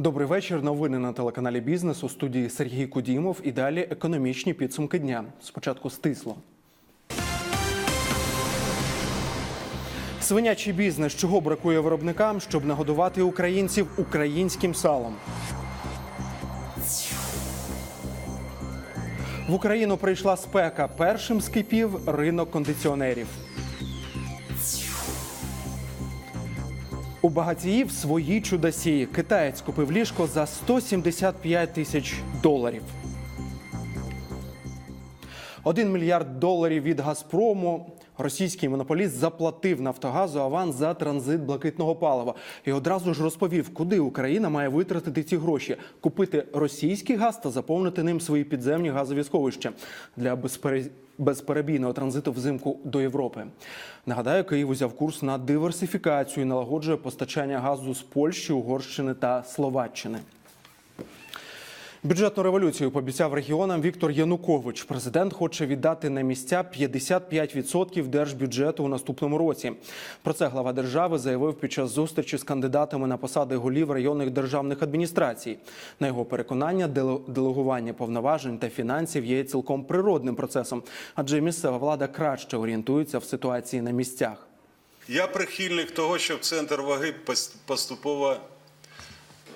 Добрий вечір. Новини на телеканалі Бізнес у студії Сергій Кудімов. І далі економічні підсумки дня. Спочатку стисло. Свинячий бізнес, чого бракує виробникам, щоб нагодувати українців українським салом. В Україну прийшла спека. Першим скипів ринок кондиціонерів. У багатіїв свої чудасії. Китаєць купив ліжко за 175 тисяч доларів. Один мільярд доларів від Газпрому. Російський монополіст заплатив Нафтогазу аванс за транзит блакитного палива і одразу ж розповів, куди Україна має витратити ці гроші: купити російський газ та заповнити ним свої підземні газові сховища для безпере- безперебійного транзиту взимку до Європи. Нагадаю, Київ узяв курс на диверсифікацію і налагоджує постачання газу з Польщі, Угорщини та Словаччини. Бюджетну революцію пообіцяв регіонам Віктор Янукович. Президент хоче віддати на місця 55% держбюджету у наступному році. Про це глава держави заявив під час зустрічі з кандидатами на посади голів районних державних адміністрацій. На його переконання, деле- делегування повноважень та фінансів є цілком природним процесом, адже місцева влада краще орієнтується в ситуації на місцях. Я прихильник того, щоб центр ваги пос- поступово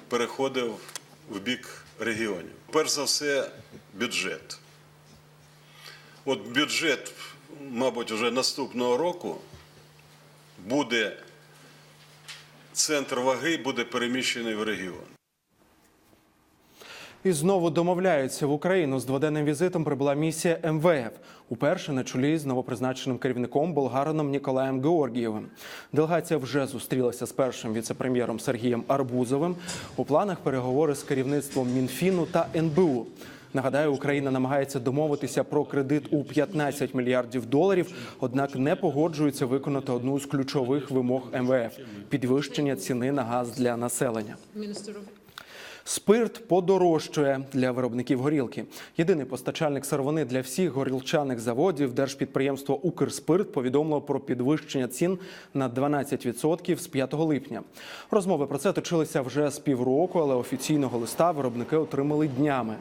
переходив в бік регіонів. Перш за все, бюджет. От бюджет, мабуть, вже наступного року буде центр ваги буде переміщений в регіон. І знову домовляються в Україну з дводенним візитом прибула місія МВФ. Уперше на чолі з новопризначеним керівником болгарином Ніколаєм Георгієвим. Делегація вже зустрілася з першим віцепрем'єром Сергієм Арбузовим. У планах переговори з керівництвом Мінфіну та НБУ. Нагадаю, Україна намагається домовитися про кредит у 15 мільярдів доларів, однак не погоджується виконати одну з ключових вимог МВФ підвищення ціни на газ для населення. Спирт подорожчує для виробників горілки. Єдиний постачальник сировини для всіх горілчаних заводів держпідприємство Укрспирт повідомило про підвищення цін на 12% з 5 липня. Розмови про це точилися вже з півроку, але офіційного листа виробники отримали днями.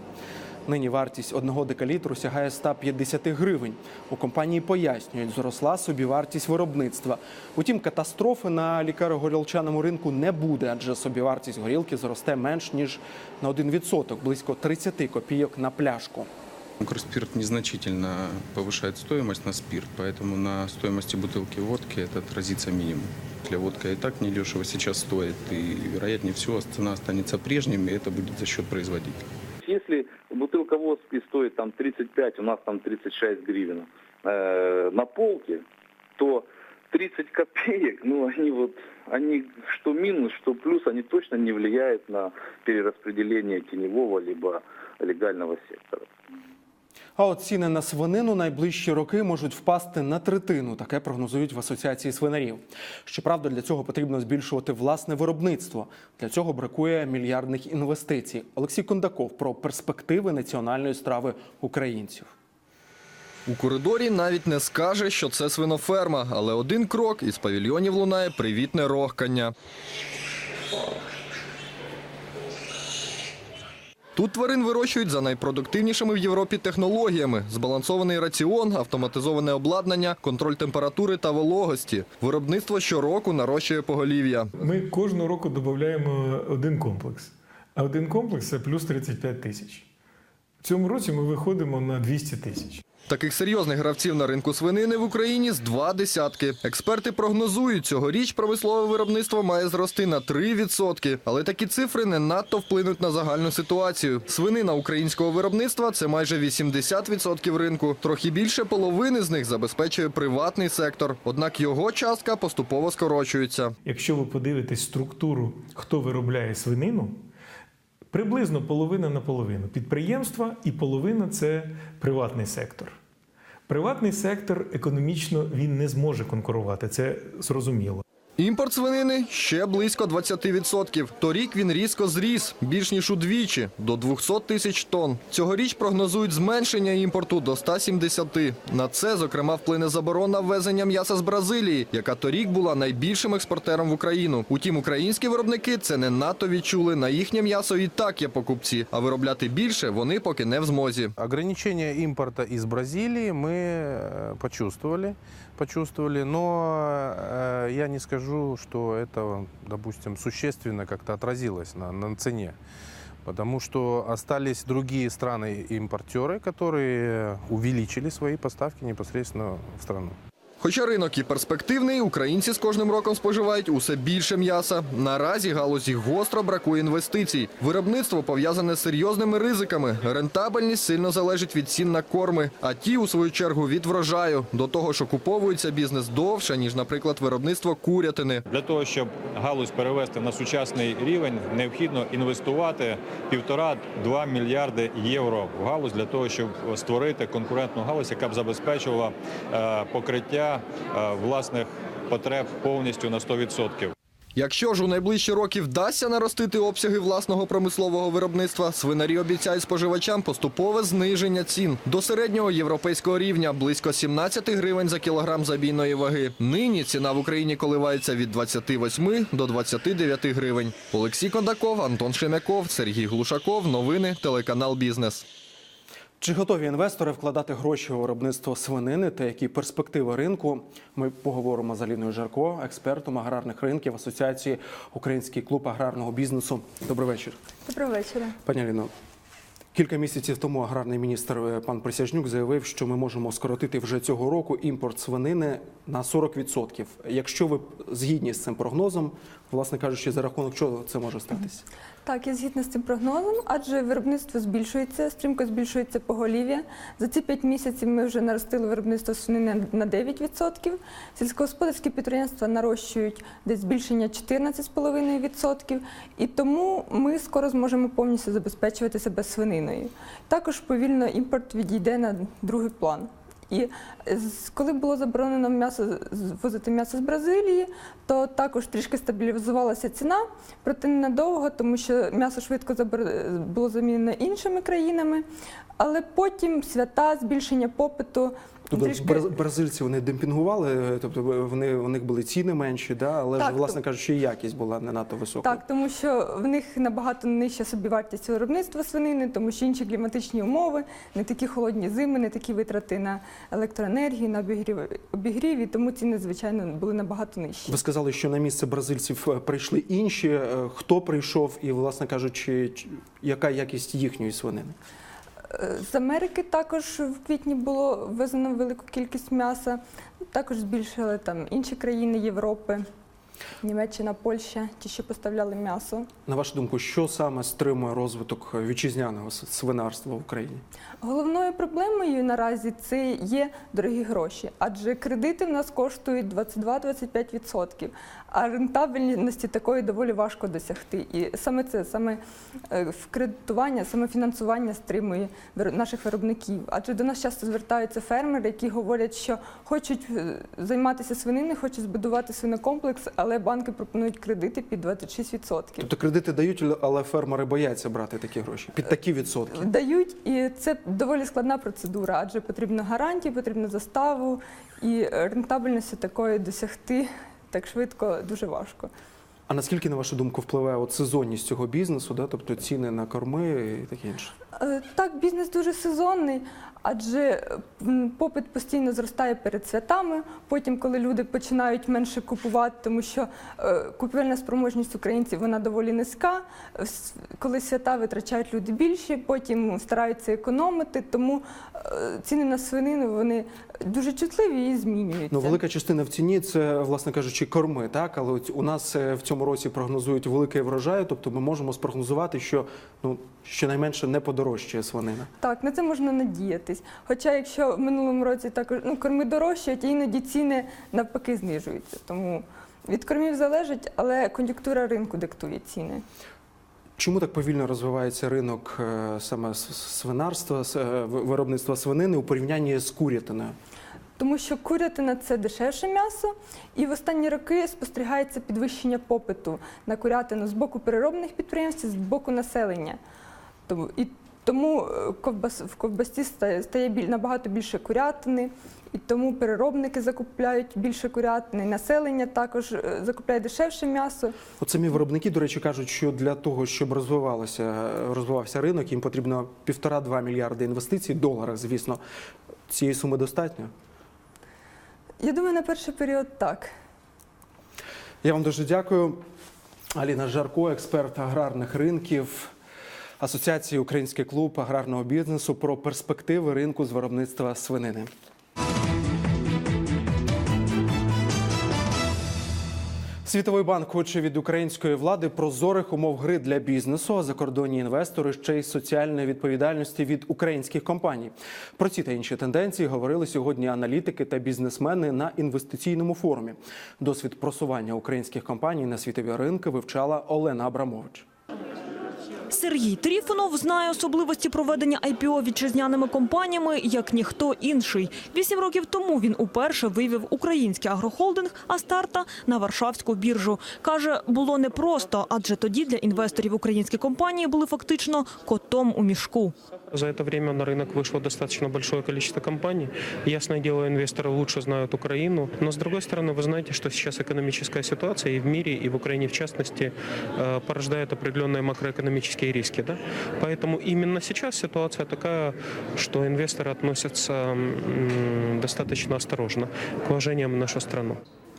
Нині вартість одного декалітру сягає 150 гривень. У компанії пояснюють, зросла собівартість виробництва. Утім, катастрофи на лікаро-горілчаному ринку не буде, адже собівартість горілки зросте менш ніж на 1%, близько 30 копійок на пляшку. Укрспирт незначительно повышает стоимость на спирт, поэтому на стоимости бутылки водки это отразится минимум. Для водка и так недешево сейчас стоит, и вероятнее всего цена останется прежним, и это будет за счет производителя. Если бутылка водки стоит там 35, у нас там 36 гривен э, на полке, то 30 копеек, ну они вот, они что минус, что плюс, они точно не влияют на перераспределение теневого либо легального сектора. А от ціни на свинину найближчі роки можуть впасти на третину. Таке прогнозують в асоціації свинарів. Щоправда, для цього потрібно збільшувати власне виробництво. Для цього бракує мільярдних інвестицій. Олексій Кондаков про перспективи національної страви українців. У коридорі навіть не скаже, що це свиноферма, але один крок із павільйонів лунає привітне рохкання. Тут тварин вирощують за найпродуктивнішими в Європі технологіями: збалансований раціон, автоматизоване обладнання, контроль температури та вологості. Виробництво щороку нарощує поголів'я. Ми кожного року додаємо один комплекс. А один комплекс це плюс 35 тисяч. В цьому році ми виходимо на 200 тисяч. Таких серйозних гравців на ринку свинини в Україні з два десятки. Експерти прогнозують, цьогоріч промислове виробництво має зрости на 3%. Але такі цифри не надто вплинуть на загальну ситуацію. Свинина українського виробництва це майже 80% ринку. Трохи більше половини з них забезпечує приватний сектор. Однак його частка поступово скорочується. Якщо ви подивитесь структуру, хто виробляє свинину, приблизно половина на половину. Підприємства і половина це приватний сектор. Приватний сектор економічно він не зможе конкурувати, це зрозуміло. Імпорт свинини ще близько 20%. Торік він різко зріс, більш ніж удвічі, до 200 тисяч тонн. Цьогоріч прогнозують зменшення імпорту до 170. На це, зокрема, вплине заборона ввезення м'яса з Бразилії, яка торік була найбільшим експортером в Україну. Утім, українські виробники це не надто відчули. На їхнє м'ясо і так є покупці, а виробляти більше вони поки не в змозі. Ограничение импорта из Бразилии мы э, почувствовали, но э, я не скажу, что это, допустим, существенно как-то отразилось на, на цене. Потому что остались другие страны-импортеры, которые увеличили свои поставки непосредственно в страну. Хоча ринок і перспективний, українці з кожним роком споживають усе більше м'яса. Наразі галузі гостро бракує інвестицій. Виробництво пов'язане з серйозними ризиками. Рентабельність сильно залежить від цін на корми, а ті, у свою чергу, від врожаю. До того ж, окуповується бізнес довше, ніж, наприклад, виробництво курятини. Для того, щоб галузь перевести на сучасний рівень, необхідно інвестувати півтора-два мільярди євро в галузь для того, щоб створити конкурентну галузь, яка б забезпечувала е, е, власних потреб повністю на 100%. Якщо ж у найближчі роки вдасться наростити обсяги власного промислового виробництва, свинарі обіцяють споживачам поступове зниження цін до середнього європейського рівня близько 17 гривень за кілограм забійної ваги. Нині ціна в Україні коливається від 28 до 29 гривень. Олексій Кондаков, Антон Шемяков, Сергій Глушаков. Новини телеканал Бізнес. Чи готові інвестори вкладати гроші у виробництво свинини та які перспективи ринку? Ми поговоримо з Аліною Жарко, експертом аграрних ринків Асоціації Український клуб аграрного бізнесу. Добрий вечір. Доброго вечора. Пані Аліно, кілька місяців тому аграрний міністр е, пан Присяжнюк заявив, що ми можемо скоротити вже цього року імпорт свинини на 40%. Якщо ви згідні з цим прогнозом, власне кажучи, за рахунок чого це може статися? Так, я згідна з цим прогнозом, адже виробництво збільшується, стрімко збільшується поголів'я. За ці 5 місяців ми вже наростили виробництво свинини на 9%. Сільськогосподарські підприємства нарощують десь збільшення 14,5%. І тому ми скоро зможемо повністю забезпечувати себе свининою. Також повільно імпорт відійде на другий план. І коли було заборонено м'ясо возити м'ясо з Бразилії, то також трішки стабілізувалася ціна, проте ненадовго, тому що м'ясо швидко було замінено іншими країнами. Але потім свята, збільшення попиту. Тобто трішки- бразильці вони демпінгували, тобто вони у них були ціни менші, да, але ж власне то- кажучи, і якість була не надто висока. Так, тому що в них набагато нижча собівартість виробництва свинини, тому що інші кліматичні умови, не такі холодні зими, не такі витрати на електроенергію, на обігрів, обігрів, і тому ціни, звичайно, були набагато нижчі. Ви сказали, що на місце бразильців е, прийшли інші. Е, Хто прийшов, і, власне кажучи, яка якість їхньої свинини? З Америки також в квітні було ввезено велику кількість м'яса. Також збільшили там інші країни Європи, Німеччина, Польща, ті, що поставляли м'ясо. На вашу думку, що саме стримує розвиток вітчизняного свинарства в Україні? Головною проблемою наразі це є дорогі гроші, адже кредити в нас коштують 22-25%, а рентабельності такої доволі важко досягти. І саме це, саме е, кредитування, саме фінансування стримує наших виробників. Адже до нас часто звертаються фермери, які говорять, що хочуть е, займатися свининою, хочуть збудувати свинокомплекс, але банки пропонують кредити під 26%. Тобто кредити дають, але фермери бояться брати такі гроші під такі відсотки. Дають, і це доволі складна процедура, адже потрібно гарантії, потрібно заставу, і рентабельності такої досягти так швидко дуже важко. А наскільки, на вашу думку, впливає от сезонність цього бізнесу, да? тобто ціни на корми і таке інше? Е, Так, бізнес дуже сезонний, адже попит постійно зростає перед святами. Потім, коли люди починають менше купувати, тому що е, купівельна спроможність українців вона доволі низька. Коли свята витрачають люди більше, потім стараються економити. Тому е, ціни на свинину вони дуже чутливі і змінюються. Ну, велика частина в ціні це, власне кажучи, корми, так? Але у нас в цьому році прогнозують великий врожай, тобто ми можемо спрогнозувати, що ну, щонайменше не подорожчає свинина. Так, на це можна надіятись. Хоча, якщо в минулому році також ну, корми дорожчають, іноді ціни навпаки знижуються. Тому від кормів залежить, але кон'юнктура ринку диктує ціни. Чому так повільно розвивається ринок е, саме свинарства, е, ви- виробництва свинини у порівнянні з курятиною? тому що курятина це дешевше м'ясо, і в останні роки спостерігається підвищення попиту на курятину з боку переробних підприємств, з боку населення. Тому, і тому е, ковбас, в ковбасі стає, стає біль, набагато більше курятини, і тому переробники закупляють більше курятини, населення також е, закупляє дешевше м'ясо. От самі виробники, до речі, кажуть, що для того, щоб розвивалося, розвивався ринок, їм потрібно півтора-два мільярди інвестицій, в доларах, звісно. Цієї суми достатньо. Я думаю, на перший період так. Я вам дуже дякую. Аліна Жарко, експерт аграрних ринків Асоціації Український клуб аграрного бізнесу про перспективи ринку з виробництва свинини. Світовий банк хоче від української влади прозорих умов гри для бізнесу, а закордонні інвестори ще й соціальної відповідальності від українських компаній. Про ці та інші тенденції говорили сьогодні аналітики та бізнесмени на інвестиційному форумі. Досвід просування українських компаній на світові ринки вивчала Олена Абрамович. Сергій Тріфонов знає особливості проведення IPO вітчизняними компаніями як ніхто інший. Вісім років тому він уперше вивів український агрохолдинг Астарта на Варшавську біржу. Каже, було непросто, адже тоді для інвесторів українські компанії були фактично котом у мішку. За это время на рынок вышло достаточно большое количество компаний. Ясное дело, инвесторы лучше знают Украину. Но, с другой стороны, вы знаете, что сейчас экономическая ситуация и в мире, и в Украине в частности, э, порождает определенные макроэкономические риски. Да? Поэтому именно сейчас ситуация такая, что инвесторы относятся м, достаточно осторожно к вложениям в нашу страну.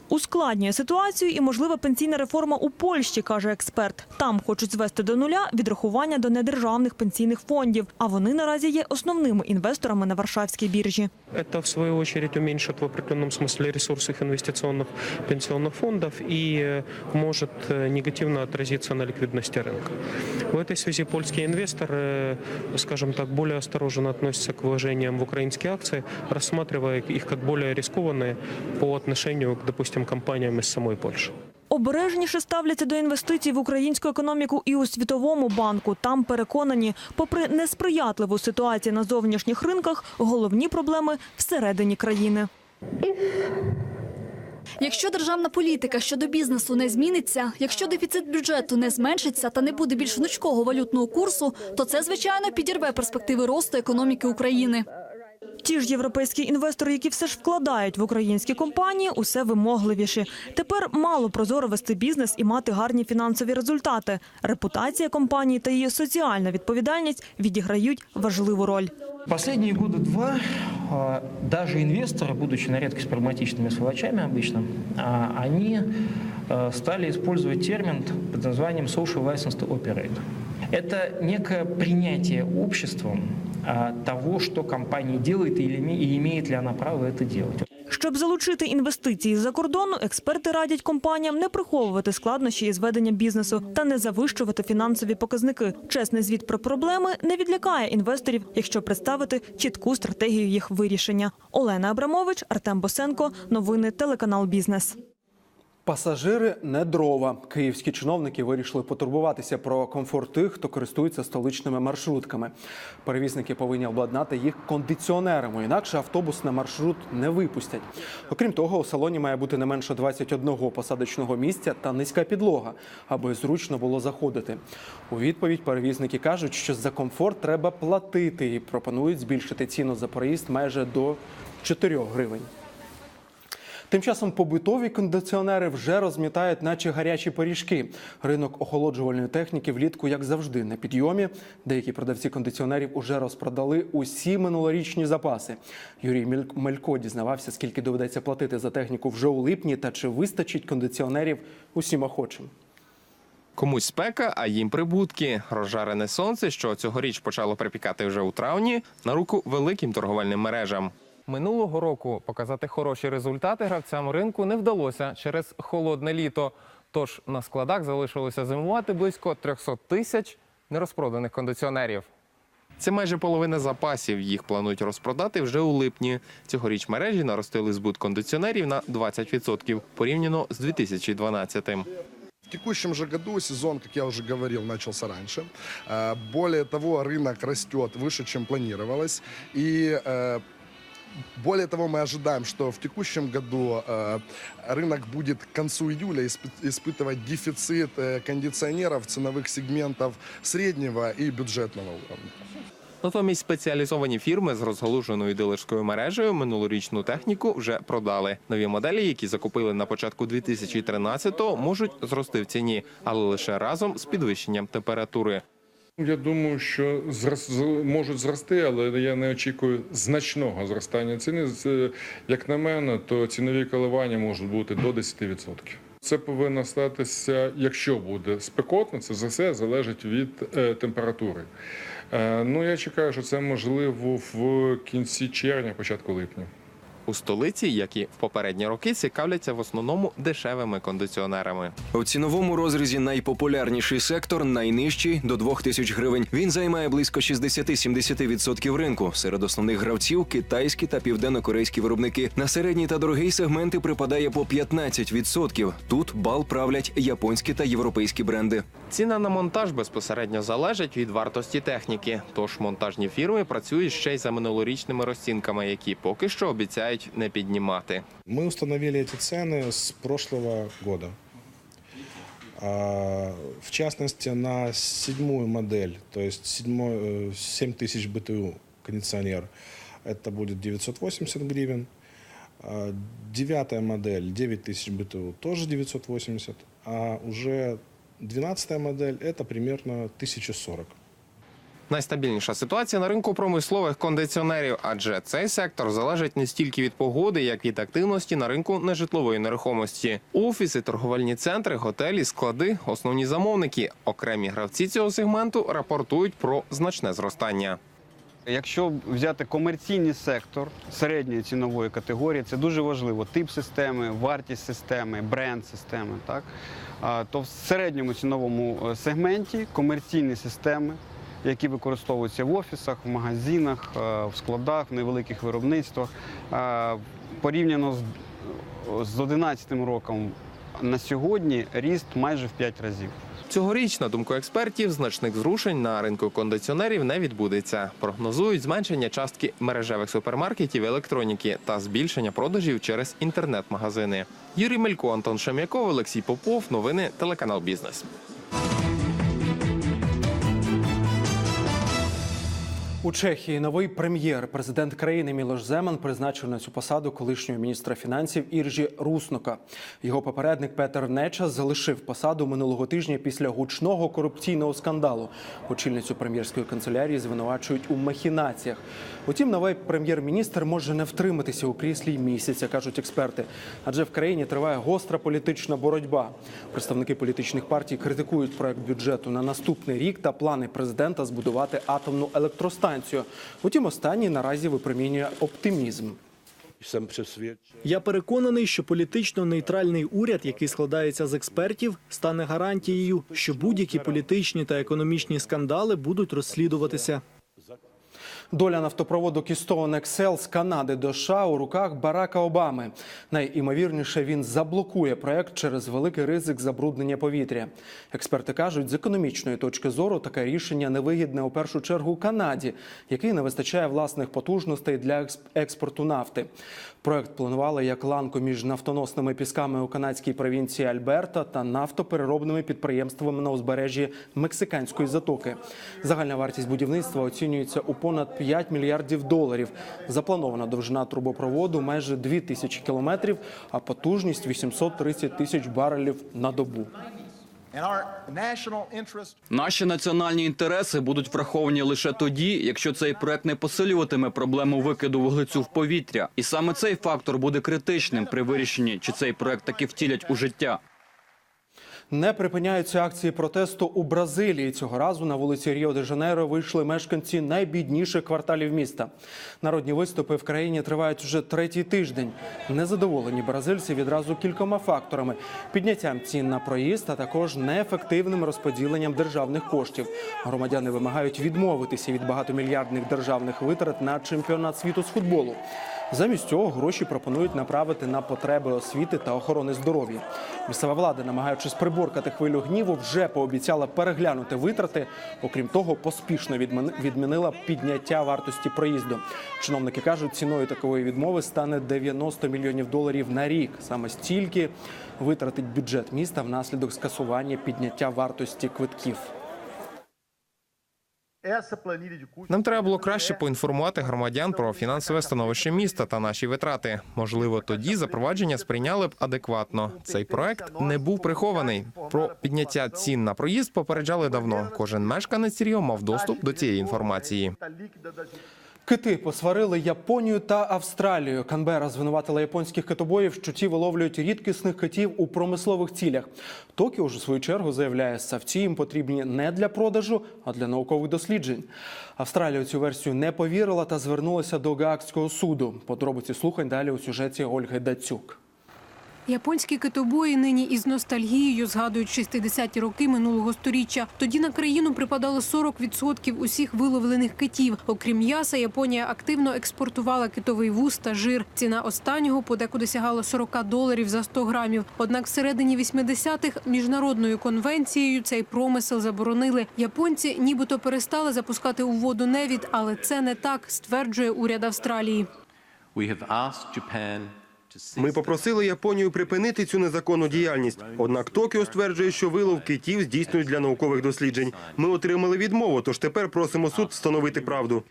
Ускладнює ситуацію і можлива пенсійна реформа у Польщі, каже експерт. Там хочуть звести до нуля відрахування до недержавних пенсійних фондів, а вони наразі є основними інвесторами на Варшавській біржі. Это, в свою очередь, уменьшит в определенном смысле ресурс их инвестиционных пенсионных фондов и э, может э, негативно отразиться на ликвидности рынка. В этой связи польские инвесторы, э, скажем так, более осторожно относятся к вложениям в украинские акции, рассматривая их как более рискованные по отношению к, допустим, компаниям из самой Польши. Обережніше ставляться до інвестицій в українську економіку і у Світовому банку. Там переконані, попри несприятливу ситуацію на зовнішніх ринках, головні проблеми всередині країни. Якщо державна політика щодо бізнесу не зміниться, якщо дефіцит бюджету не зменшиться та не буде більш гнучкого валютного курсу, то це звичайно підірве перспективи росту економіки України. Ті ж європейські інвестори, які все ж вкладають в українські компанії, усе вимогливіші. Тепер мало прозоро вести бізнес і мати гарні фінансові результати. Репутація компанії та її соціальна відповідальність відіграють важливу роль. Последние года два а, даже инвесторы, будучи на редкость прагматичными сволочами обычно, а, они а, стали использовать термин под названием social license to operate. Это некое принятие обществом а, того, что компания делает и имеет ли она право это делать. Щоб залучити інвестиції з-за кордону, експерти радять компаніям не приховувати складнощі із ведення бізнесу та не завищувати фінансові показники. Чесний звіт про проблеми не відлякає інвесторів, якщо представити чітку стратегію їх вирішення. Олена Абрамович, Артем Босенко. Новини телеканал Бізнес. Пасажири не дрова. Київські чиновники вирішили потурбуватися про комфорт тих, хто користується столичними маршрутками. Перевізники повинні обладнати їх кондиціонерами, інакше автобус на маршрут не випустять. Окрім того, у салоні має бути не менше 21 посадочного місця та низька підлога, аби зручно було заходити. У відповідь перевізники кажуть, що за комфорт треба платити і пропонують збільшити ціну за проїзд майже до 4 гривень. Тим часом побутові кондиціонери вже розмітають, наче гарячі пиріжки. Ринок охолоджувальної техніки влітку, як завжди, на підйомі. Деякі продавці кондиціонерів уже розпродали усі минулорічні запаси. Юрій Мель- Мелько дізнавався, скільки доведеться платити за техніку вже у липні, та чи вистачить кондиціонерів усім охочим. Комусь спека, а їм прибутки. Розжарене сонце, що цьогоріч почало припікати вже у травні, на руку великим торговельним мережам. Минулого року показати хороші результати гравцям ринку не вдалося через холодне літо. Тож на складах залишилося зимувати близько 300 тисяч нерозпроданих кондиціонерів. Це майже половина запасів. Їх планують розпродати вже у липні. Цьогоріч мережі наростили збут кондиціонерів на 20% порівняно з 2012-м. В текущем же году сезон, как я уже говорил, начался раньше. Э, Более того, рынок растет выше, чем планировалось. И э, Более того, мы ожидаем, что в текущем году э, рынок будет к концу июля испы- испытывать дефицит э, кондиционеров ценовых сегментов среднего и бюджетного уровня. Натомість спеціалізовані фірми з розгалуженою дилерською мережею минулорічну техніку вже продали. Нові моделі, які закупили на початку 2013-го, можуть зрости в ціні, але лише разом з підвищенням температури. Я думаю, що зрос- з- можуть зрости, але я не очікую значного зростання ціни. Як на мене, то цінові коливання можуть бути до 10%. Це повинно статися, якщо буде спекотно, це за все залежить від е, температури. Е, ну я чекаю, що це можливо в кінці червня, початку липня. У столиці, як і в попередні роки, цікавляться в основному дешевими кондиціонерами. У ціновому розрізі найпопулярніший сектор найнижчий до 2 тисяч гривень. Він займає близько 60-70% ринку. Серед основних гравців китайські та південно-корейські виробники. На середній та дорогий сегменти припадає по 15%. Тут бал правлять японські та європейські бренди. Ціна на монтаж безпосередньо залежить від вартості техніки. Тож монтажні фірми працюють ще й за минулорічними розцінками, які поки що обіцяють не піднімати. Мы установили эти цены с прошлого года. А, В частности, на седьмую модель, то есть седьмой, э, 7000 БТУ кондиционер, это будет 980 гривен. А, Девятая модель, 9000 БТУ, тоже 980. А уже двенадцатая модель, это примерно 1040. Найстабільніша ситуація на ринку промислових кондиціонерів, адже цей сектор залежить не стільки від погоди, як від активності на ринку нежитлової нерухомості. Офіси, торговельні центри, готелі, склади основні замовники. Окремі гравці цього сегменту рапортують про значне зростання. Якщо взяти комерційний сектор середньої цінової категорії, це дуже важливо. Тип системи, вартість системи, бренд системи. Так? То в середньому ціновому е, сегменті комерційні системи, які використовуються в офісах, в магазинах, е, в складах, в невеликих виробництвах, е, порівняно з з 2011 роком на сьогодні ріст майже в 5 разів. Цьогоріч, на думку експертів, значних зрушень на ринку кондиціонерів не відбудеться. Прогнозують зменшення частки мережевих супермаркетів електроніки та збільшення продажів через інтернет-магазини. Юрій Мелько, Антон Шем'яков, Олексій Попов. Новини телеканал Бізнес. У Чехії новий прем'єр, президент країни Мілош Земан призначив на цю посаду колишнього міністра фінансів Іржі Руснока. Його попередник Петер Неча залишив посаду минулого тижня після гучного корупційного скандалу. Очільницю прем'єрської канцелярії звинувачують у махінаціях. Утім, новий прем'єр-міністр може не втриматися у кріслі місяця, кажуть експерти. Адже в країні триває гостра політична боротьба. Представники політичних партій критикують проект бюджету на наступний рік та плани президента збудувати атомну електростанцію. Утім, останній наразі випромінює оптимізм. Я переконаний, що політично нейтральний уряд, який складається з експертів, стане гарантією, що будь-які політичні та економічні скандали будуть розслідуватися. Доля нафтопроводу Keystone XL з Канади до США у руках Барака Обами. Найімовірніше, він заблокує проект через великий ризик забруднення повітря. Експерти кажуть, з економічної точки зору таке рішення невигідне у першу чергу Канаді, який не вистачає власних потужностей для експ- експорту нафти. Проект планували як ланку між нафтоносними пісками у канадській провінції Альберта та нафтопереробними підприємствами на узбережжі Мексиканської затоки. Загальна вартість будівництва оцінюється у понад 5 мільярдів доларів. Запланована довжина трубопроводу майже 2 тисячі кілометрів, а потужність 830 тисяч барелів на добу. Наші національні інтереси будуть враховані лише тоді, якщо цей проект не посилюватиме проблему викиду вуглецю в повітря. І саме цей фактор буде критичним при вирішенні, чи цей проект таки втілять у життя. Не припиняються акції протесту у Бразилії. Цього разу на вулиці Ріо де Жанейро вийшли мешканці найбідніших кварталів міста. Народні виступи в країні тривають вже третій тиждень. Незадоволені бразильці відразу кількома факторами: підняттям цін на проїзд, а також неефективним розподіленням державних коштів. Громадяни вимагають відмовитися від багатомільярдних державних витрат на чемпіонат світу з футболу. Замість цього гроші пропонують направити на потреби освіти та охорони здоров'я. Місцева влада, намагаючись приборкати хвилю гніву, вже пообіцяла переглянути витрати. Окрім того, поспішно відмін- відмінила підняття вартості проїзду. Чиновники кажуть, ціною такої відмови стане 90 мільйонів доларів на рік. Саме стільки витратить бюджет міста внаслідок скасування підняття вартості квитків. Нам треба було краще поінформувати громадян про фінансове становище міста та наші витрати. Можливо, тоді запровадження сприйняли б адекватно. Цей проект не був прихований. Про підняття цін на проїзд попереджали давно. Кожен мешканець Ріо мав доступ до цієї інформації. Кити посварили Японію та Австралію. Канбера звинуватила японських китобоїв, що ті виловлюють рідкісних китів у промислових цілях. Токіо ж у свою чергу заявляє, савці їм потрібні не для продажу, а для наукових досліджень. Австралія цю версію не повірила та звернулася до Гаагського суду. Подробиці слухань далі у сюжеті Ольги Дацюк. Японські китобої нині із ностальгією згадують 60-ті роки минулого сторіччя. Тоді на країну припадало 40% усіх виловлених китів. Окрім м'яса, Японія активно експортувала китовий вуз та жир. Ціна останнього подекуди сягала 40 доларів за 100 грамів. Однак всередині 80-х міжнародною конвенцією цей промисел заборонили. Японці нібито перестали запускати у воду невід, але це не так, стверджує уряд Австралії. Ми попросили Японію припинити цю незаконну діяльність. Однак Токіо стверджує, що вилов китів здійснюють для наукових досліджень. Ми отримали відмову, тож тепер просимо суд встановити правду.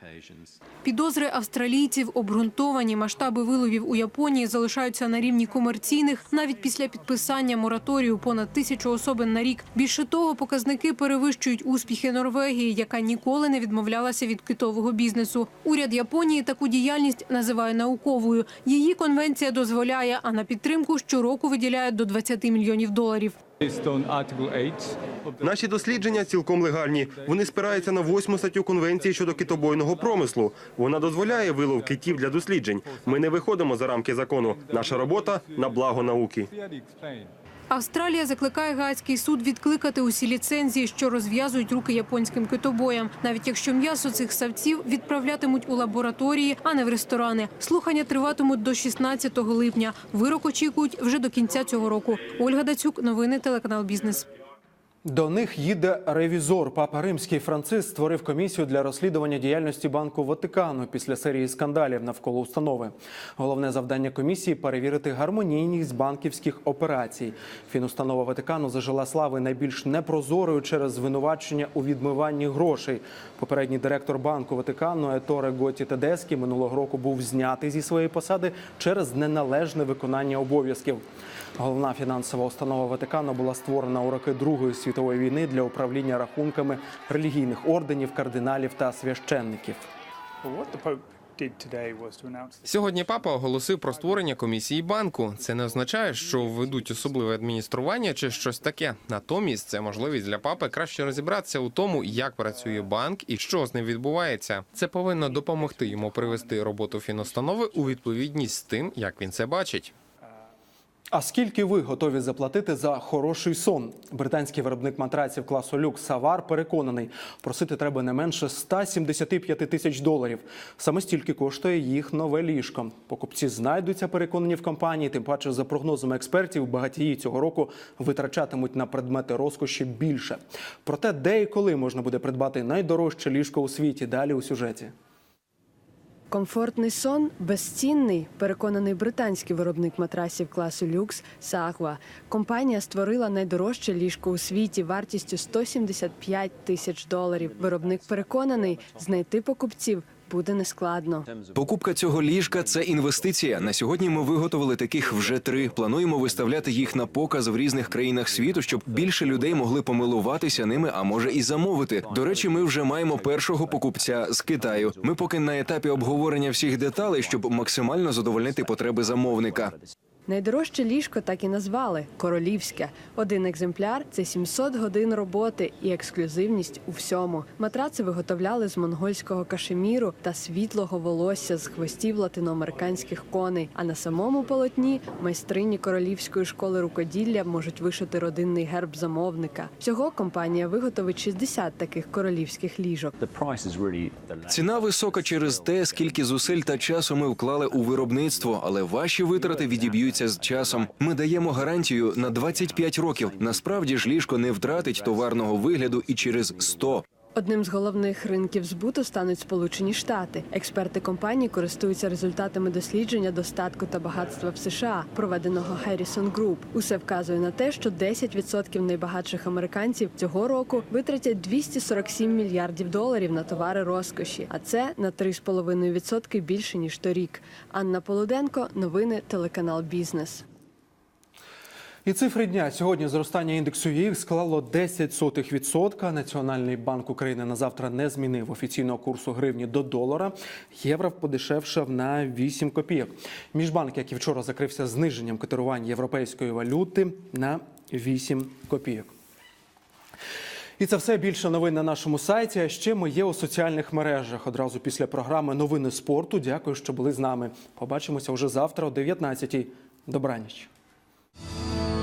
Підозри австралійців обґрунтовані. Масштаби виловів у Японії залишаються на рівні комерційних навіть після підписання мораторію понад тисячу особин на рік. Більше того, показники перевищують успіхи Норвегії, яка ніколи не відмовлялася від китового бізнесу. Уряд Японії таку діяльність називає науковою. Її конвенція дозволяє, а на підтримку щороку виділяє до 20 мільйонів доларів. Наші дослідження цілком легальні. Вони спираються на восьму статтю конвенції щодо китобойного промислу. Вона дозволяє вилов китів для досліджень. Ми не виходимо за рамки закону. Наша робота на благо науки. Австралія закликає Гаазький суд відкликати усі ліцензії, що розв'язують руки японським китобоям, навіть якщо м'ясо цих савців відправлятимуть у лабораторії, а не в ресторани. Слухання триватимуть до 16 липня. Вирок очікують вже до кінця цього року. Ольга Дацюк, новини телеканал Бізнес. До них їде ревізор. Папа Римський Франциск створив комісію для розслідування діяльності Банку Ватикану після серії скандалів навколо установи. Головне завдання комісії перевірити гармонійність банківських операцій. Фінустанова Ватикану зажила слави найбільш непрозорою через звинувачення у відмиванні грошей. Попередній директор банку Ватикану Еторе Готі Тедескі минулого року був знятий зі своєї посади через неналежне виконання обов'язків. Головна фінансова установа Ватикану була створена у роки Другої світової війни для управління рахунками релігійних орденів, кардиналів та священників. Сьогодні папа оголосив про створення комісії банку. Це не означає, що введуть особливе адміністрування чи щось таке. Натомість це можливість для папи краще розібратися у тому, як працює банк і що з ним відбувається. Це повинно допомогти йому привести роботу фінустанови у відповідність з тим, як він це бачить. А скільки ви готові заплатити за хороший сон? Британський виробник матраців класу люкс Савар переконаний, просити треба не менше 175 тисяч доларів. Саме стільки коштує їх нове ліжко. Покупці знайдуться переконані в компанії. Тим паче, за прогнозами експертів, багатії цього року витрачатимуть на предмети розкоші більше. Проте, де і коли можна буде придбати найдорожче ліжко у світі? Далі у сюжеті. Комфортний сон безцінний, переконаний британський виробник матрасів класу люкс Сагва. Компанія створила найдорожче ліжко у світі вартістю 175 тисяч доларів. Виробник переконаний, знайти покупців буде нескладно. Покупка цього ліжка це інвестиція. На сьогодні ми виготовили таких вже три. Плануємо виставляти їх на показ в різних країнах світу, щоб більше людей могли помилуватися ними, а може і замовити. До речі, ми вже маємо першого покупця з Китаю. Ми поки на етапі обговорення всіх деталей, щоб максимально задовольнити потреби замовника. Найдорожче ліжко так і назвали королівське. Один екземпляр це 700 годин роботи і ексклюзивність у всьому. Матраци виготовляли з монгольського кашеміру та світлого волосся з хвостів латиноамериканських коней. А на самому полотні майстрині королівської школи рукоділля можуть вишити родинний герб замовника. Всього компанія виготовить 60 таких королівських ліжок. Ціна висока через те, скільки зусиль та часу ми вклали у виробництво, але ваші витрати відіб'ються з часом. Ми даємо гарантію на 25 років. Насправді ж ліжко не втратить товарного вигляду і через 100. Одним з головних ринків збуту стануть Сполучені Штати. Експерти компанії користуються результатами дослідження достатку та багатства в США, проведеного Harrison Group. Усе вказує на те, що 10% найбагатших американців цього року витратять 247 мільярдів доларів на товари розкоші, а це на 3,5% більше ніж торік. Анна Полуденко, новини телеканал Бізнес. І цифри дня сьогодні зростання індексу ЄІК склало 0,10%. Національний банк України на завтра не змінив офіційного курсу гривні до долара. Євро подешевшав на 8 копійок. Міжбанк, як і вчора, закрився зниженням котирування європейської валюти на 8 копійок. І це все більше новин на нашому сайті. А ще ми є у соціальних мережах. Одразу після програми Новини спорту. Дякую, що були з нами. Побачимося вже завтра о 19-й. Добраніч. うん。